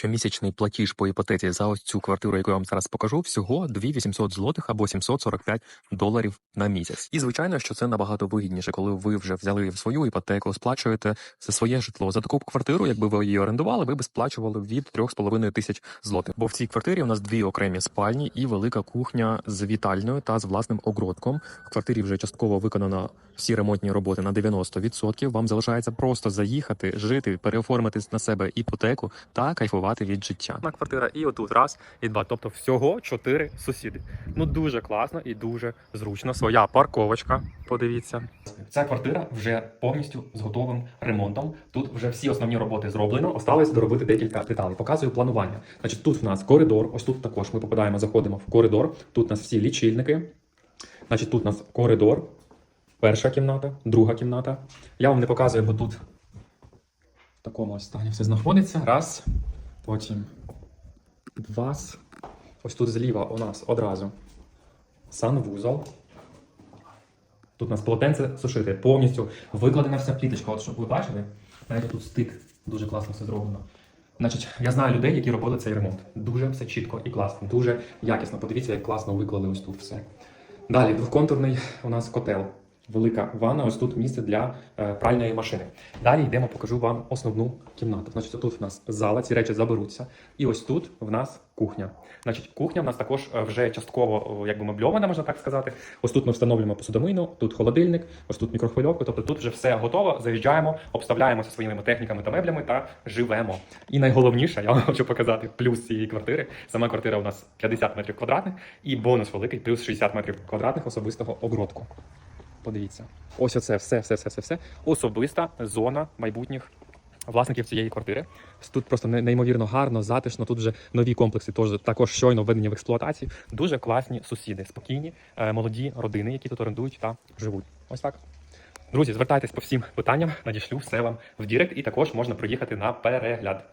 щомісячний платіж по іпотеці за ось цю квартиру, яку я вам зараз покажу, всього 2800 злотих або 745 доларів на місяць. І звичайно, що це набагато вигідніше, коли ви вже взяли свою іпотеку, сплачуєте за своє житло. За таку квартиру, якби ви її орендували, ви б сплачували від 3,5 тисяч злотих. Бо в цій квартирі у нас дві окремі спальні і велика кухня з вітальною та з власним огородком. В квартирі вже частково виконано всі ремонтні роботи на 90%. Вам залишається просто заїхати, жити, переоформити на себе іпотеку та кайфувати від життя. Одна квартира, і отут раз, і два. Тобто всього чотири сусіди. Ну дуже класно і дуже зручно. Своя парковочка. Подивіться. Ця квартира вже повністю з готовим ремонтом. Тут вже всі основні роботи зроблено. Осталось доробити декілька деталей. Показую планування. Значить, тут в нас коридор. Ось тут також ми попадаємо, заходимо в коридор. Тут у нас всі лічильники. Значить, тут у нас коридор. Перша кімната, друга кімната. Я вам не показую, бо тут в такому ось стані все знаходиться. Раз. Потім два. Ось тут зліва у нас одразу санвузол. Тут у нас полотенце сушити. Повністю викладена вся пліточка. От щоб ви бачили, навіть тут стик дуже класно все зроблено. Значить, я знаю людей, які робили цей ремонт. Дуже все чітко і класно, дуже якісно. Подивіться, як класно виклали ось тут все. Далі, двоконтурний у нас котел. Велика ванна, ось тут місце для е, пральної машини. Далі йдемо, покажу вам основну кімнату. Значить, тут в нас зала, ці речі заберуться. І ось тут в нас кухня. Значить, кухня в нас також е, вже частково якби мебльована, можна так сказати. Ось тут ми встановлюємо посудомийну, тут холодильник, ось тут мікрохвильовку. Тобто тут вже все готово. Заїжджаємо, обставляємося своїми техніками та меблями та живемо. І найголовніше, я вам хочу показати плюс цієї квартири. Сама квартира у нас 50 метрів квадратних і бонус великий, плюс 60 метрів квадратних особистого огородку. Подивіться, ось оце все, все, все, все, все. Особиста зона майбутніх власників цієї квартири. Тут просто неймовірно гарно, затишно. Тут вже нові комплекси, тож також щойно введені в експлуатацію. Дуже класні сусіди, спокійні, е, молоді родини, які тут орендують та живуть. Ось так. Друзі, звертайтесь по всім питанням, надішлю все вам в Дірект, і також можна приїхати на перегляд.